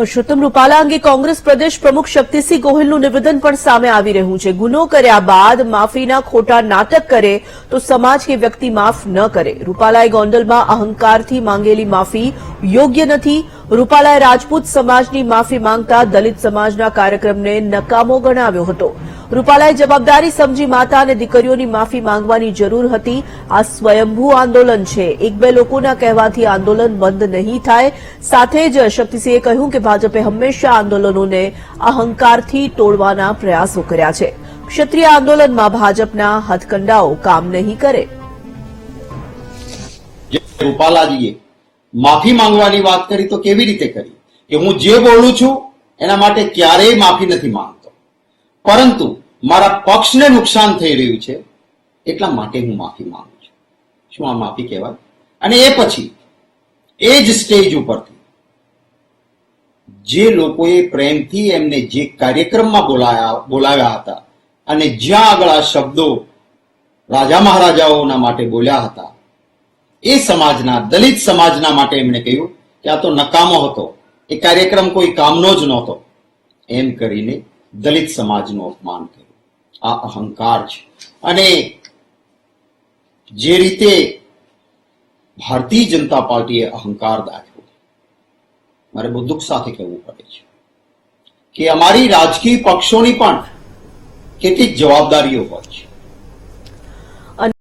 પુરુષોત્તમ રૂપાલા અંગે કોંગ્રેસ પ્રદેશ પ્રમુખ શક્તિસિંહ ગોહિલનું નિવેદન પણ સામે આવી રહ્યું છે. ગુનો કર્યા બાદ માફીના ખોટા નાટક કરે તો સમાજ કે વ્યક્તિ માફ ન કરે. રૂપાલાએ ગોંડલમાં અહંકારથી માંગેલી માફી યોગ્ય નથી. રૂપાલાએ રાજપૂત સમાજની માફી માંગતા દલિત સમાજના કાર્યક્રમને નકામો ગણાવ્યો હતો. રૂપાલાએ જવાબદારી સમજી માતા અને દીકરીઓની માફી માંગવાની જરૂર હતી. આ સ્વયંભૂ આંદોલન છે. એક બે લોકોના કહેવાથી આંદોલન બંધ નહીં થાય. સાથે જ શક્તિસિંહે કહ્યું કે ભાજપે હંમેશા આંદોલનોને અહંકારથી તોડવાના પ્રયાસો કર્યા છે. ક્ષત્રિય આંદોલનમાં ભાજપના હથકંડાઓ કામ નહીં કરે. રૂપાલાજીએ માફી માંગવાની વાત કરી તો કેવી રીતે કરી? કે હું જે બોલું છું, એના માટે ક્યારેય માફી નથી માંગતો. પરંતુ મારા પક્ષને નુકસાન થઈ રહ્યું છે, એટલા માટે હું માફી માંગુ છું. શું આ માફી કહેવાય? અને એ પછી, એ જ સ્ટેજ ઉપરથી, જે લોકોએ પ્રેમથી એમને જે કાર્યક્રમમાં બોલાયા, બોલાવ્યા હતા અને જ્યાં આગળ આ શબ્દો રાજા મહારાજાઓના માટે બોલ્યા હતા, એ સમાજના, દલિત સમાજના માટે એમણે કહ્યું કે આ તો નકામો હતો. એ કાર્યક્રમ કોઈ કામનો જ નહોતો. એમ કરીને દલિત સમાજનું અપમાન કર્યું. આ અહંકાર છે. અને જે રીતે ભારતીય જનતા પાર્ટીએ અહંકાર દાખવ્યો. મારે બહુ દુઃખ સાથે કહેવું પડે છે કે અમારી રાજકીય પક્ષોની પણ કેટલીક જવાબદારીઓ હોય છે.